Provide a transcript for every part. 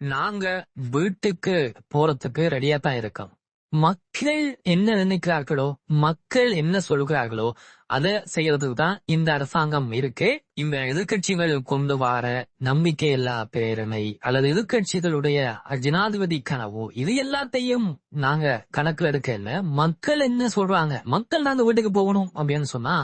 நாங்க வீட்டுக்கு போறதுக்கு ரெடியா தான் இருக்கோம். மக்கள் என்ன நினைக்கிறார்களோ மக்கள் என்ன சொல்கிறார்களோ அதை செய்யறதுக்கு தான் இந்த அரசாங்கம் இருக்கு. இந்த எதிர்கட்சிகள் கொண்டு வர நம்பிக்கை இல்லா பேரணை அல்லது எதிர்கட்சிகளுடைய ஜனாதிபதி கனவு இது எல்லாத்தையும் நாங்க கணக்குல எடுக்க இல்ல மக்கள் என்ன சொல்றாங்க? மக்கள் நாங்க வீட்டுக்கு போகணும் அப்படின்னு சொன்னா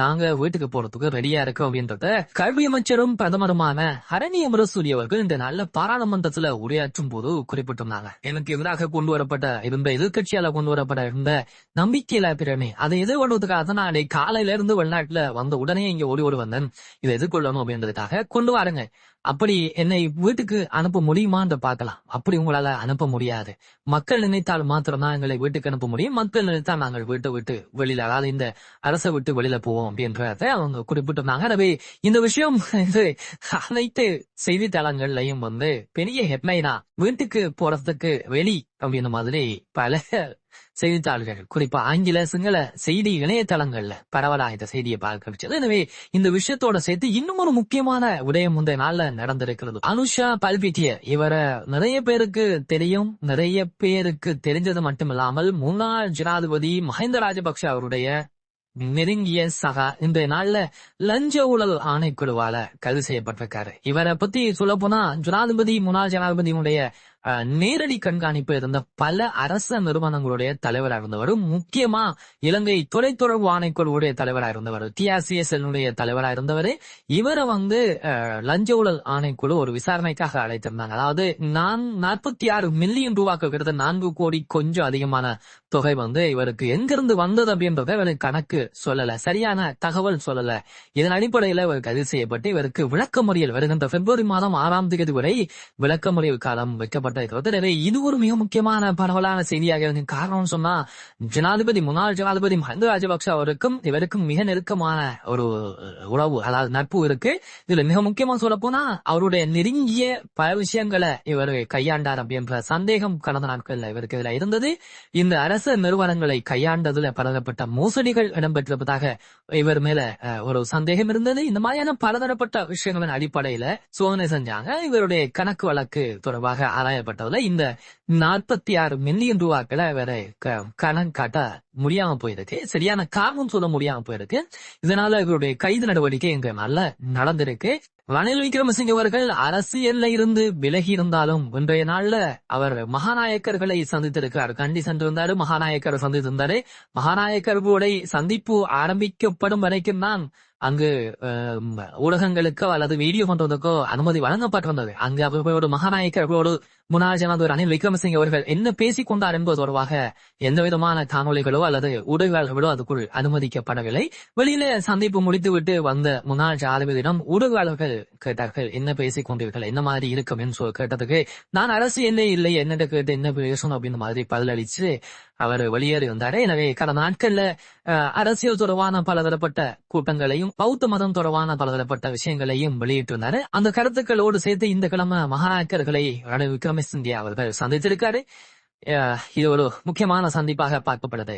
நாங்க வீட்டுக்கு போறதுக்கு ரெடியா இருக்கோம் அப்படின்றத கல்வி அமைச்சரும் பிரதமருமான ஹரணி அமரசூரி அவர்கள் இந்த நல்ல பாராளுமன்றத்துல உரையாற்றும் போது குறிப்பிட்டிருந்தாங்க. எனக்கு எதிராக கொண்டு வரப்பட்ட இருந்த எதிர்கட்சியால கொண்டு வரப்பட்ட இருந்த நம்பிக்கையில பிரணி அதை எதிர்கொள்வதற்காக தான் நான் காலையில இருந்து வெளிநாட்டுல வந்த உடனே இங்க ஓடி ஓடி வந்தேன். இதை எதிர்கொள்ளணும் அப்படின்றதுக்காக கொண்டு வாருங்க. அப்படி என்னை வீட்டுக்கு அனுப்ப முடியுமான்னு பார்க்கலாம். அப்படி உங்களால அனுப்ப முடியாது. மக்கள் நினைத்தால் மாத்திரம்தான் எங்களை வீட்டுக்கு அனுப்ப முடியும். மக்கள் நினைத்தால் நாங்கள் வீட்டை விட்டு வெளியில அதாவது இந்த அரசை விட்டு வெளியில போவோம். அப்படின்றத அவங்க குறிப்பிட்டிருந்தாங்க எனவே இந்த விஷயம் இது அனைத்து செய்தித்தளங்கள்லயும் வந்து பெரிய ஹெட்லைனா வீட்டுக்கு போறதுக்கு வெளி அப்படின்ற மாதிரி பல செய்தித்தாள்கள் குறிப்பா ஆங்கில சிங்கள செய்தி இணையதளங்கள்ல பரவலா இந்த செய்தியை பார்க்க வச்சது எனவே இந்த விஷயத்தோட சேர்த்து இன்னும் ஒரு முக்கியமான விடயம் முந்தைய நாள்ல நடந்திருக்கிறது அனுஷா பல்பிட்டிய இவரை நிறைய பேருக்கு தெரியும் நிறைய பேருக்கு தெரிஞ்சது மட்டுமில்லாமல் முன்னாள் ஜனாதிபதி மஹிந்த ராஜபக்ஷ அவருடைய நெருங்கிய சகா இன்றைய நாள்ல லஞ்ச ஊழல் ஆணைக்குழுவால கைது செய்யப்பட்டிருக்காரு. இவரை பத்தி சொல்ல போனா ஜனாதிபதி முன்னாள் ஜனாதிபதியுடைய நேரடி கண்காணிப்பு இருந்த பல அரச நிறுவனங்களுடைய தலைவராக இருந்தவர் முக்கியமா இலங்கை தொலைத்தொடர்பு ஆணைக்குழுவுடைய தலைவராக இருந்தவர் டிஆர்சிஎஸ் தலைவராக இருந்தவர். இவரை வந்து லஞ்ச ஊழல் ஆணைக்குழு ஒரு விசாரணைக்காக அழைத்திருந்தாங்க. அதாவது நான் நாற்பத்தி ஆறு மில்லியன் ரூபாய்க்கு கிட்டத்தட்ட நான்கு கோடி கொஞ்சம் அதிகமான தொகை வந்து இவருக்கு எங்கிருந்து வந்தது அப்படின்றத இவருக்கு கணக்கு சொல்லல. சரியான தகவல் சொல்லல. இதன் அடிப்படையில இவர் கைது செய்யப்பட்டு இவருக்கு விளக்கமறியல் வருகின்ற பிப்ரவரி மாதம் ஆறாம் தேதி வரை விளக்கமறியல் காலம் வைக்கப்பட்டு எனவே இது ஒரு மிக முக்கியமான பரவலான செய்தியாக இருக்கு காரணம் சொன்னா ஜனாதிபதி முன்னாள் ஜனாதிபதி மஹிந்த ராஜபக்ச அவருக்கும் இவருக்கும் மிக நெருக்கமான ஒரு உறவு அதாவது நட்பு இருக்கு. இதுல மிக முக்கியமா சொல்ல போனா அவருடைய நெருங்கிய பல விஷயங்களை இவர் கையாண்டார் அப்படின்ற சந்தேகம் கடந்த நாட்கள்ல இவருக்கு இதுல இருந்தது. இந்த அரச நிறுவனங்களை கையாண்டதுல பலதரப்பட்ட மோசடிகள் இடம்பெற்றிருப்பதாக இவர் மேல ஒரு சந்தேகம் இருந்தது. இந்த மாதிரியான பலதரப்பட்ட விஷயங்களின் அடிப்படையில சோதனை செஞ்சாங்க. இவருடைய கணக்கு வழக்கு தொடர்பாக ஆராய காயப்பட்டதுல இந்த நாற்பத்தி ஆறு மில்லியன் ரூபாக்களை வேற கணக்கு காட்ட முடியாம போயிருக்கு. சரியான காரணம் சொல்ல முடியாம போயிருக்கு. இதனால இவருடைய கைது நடவடிக்கை இங்க நல்ல நடந்திருக்கு. ரணில் விக்ரமசிங்க அவர்கள் அரசியல்ல இருந்து விலகி இருந்தாலும் இன்றைய நாள்ல அவர் மகாநாயக்கர்களை சந்தித்திருக்கிறார். கண்டி சென்றிருந்தாரு மகாநாயக்கரை சந்தித்திருந்தாரு. மகாநாயக்கர்களுடைய சந்திப்பு ஆரம்பிக்கப்படும் வரைக்கும் தான் அங்கு ஊடகங்களுக்கோ அல்லது வீடியோ பண்றதுக்கோ அனுமதி வழங்கப்பட்டிருந்தது. அங்கு அவர்களோடு மகாநாயக்கர்களோடு முன்னாள் ஜனாதிபதி ரணில் விக்ரமசிங்க அவர்கள் என்ன பேசிக் கொண்டார் என்பது தொடர்பாக எந்த விதமான காணொலிகளோ அல்லது ஊடகங்களோ அதுக்குள் அனுமதிக்கப்படவில்லை. வெளியில சந்திப்பு முடித்துவிட்டு வந்த முன்னாள் ஜனாதிபதியிடம் ஊடகவாளர்கள் கேட்டார்கள் என்ன பேசிக் கொண்டீர்கள் என்ன மாதிரி இருக்கும் என்று சொல்லி கேட்டதுக்கு நான் அரசியலே இல்லை என்னட்ட கேட்டு என்ன பேசணும் அப்படின்னு மாதிரி பதிலளிச்சு அவர் வெளியேறி வந்தாரு. எனவே கடந்த நாட்கள்ல அரசியல் தொடர்பான பலதரப்பட்ட கூட்டங்களையும் பௌத்த மதம் தொடர்பான பலதரப்பட்ட விஷயங்களையும் வெளியிட்டு வந்தாரு அந்த கருத்துக்களோடு சேர்த்து இந்த கிழமை மகாநாயக்கர்களை ரணில் இந்தியா அவர்கள் சந்தித்திருக்காரு அஹ், இது ஒரு முக்கியமான சந்திப்பாக பார்க்கப்படுது.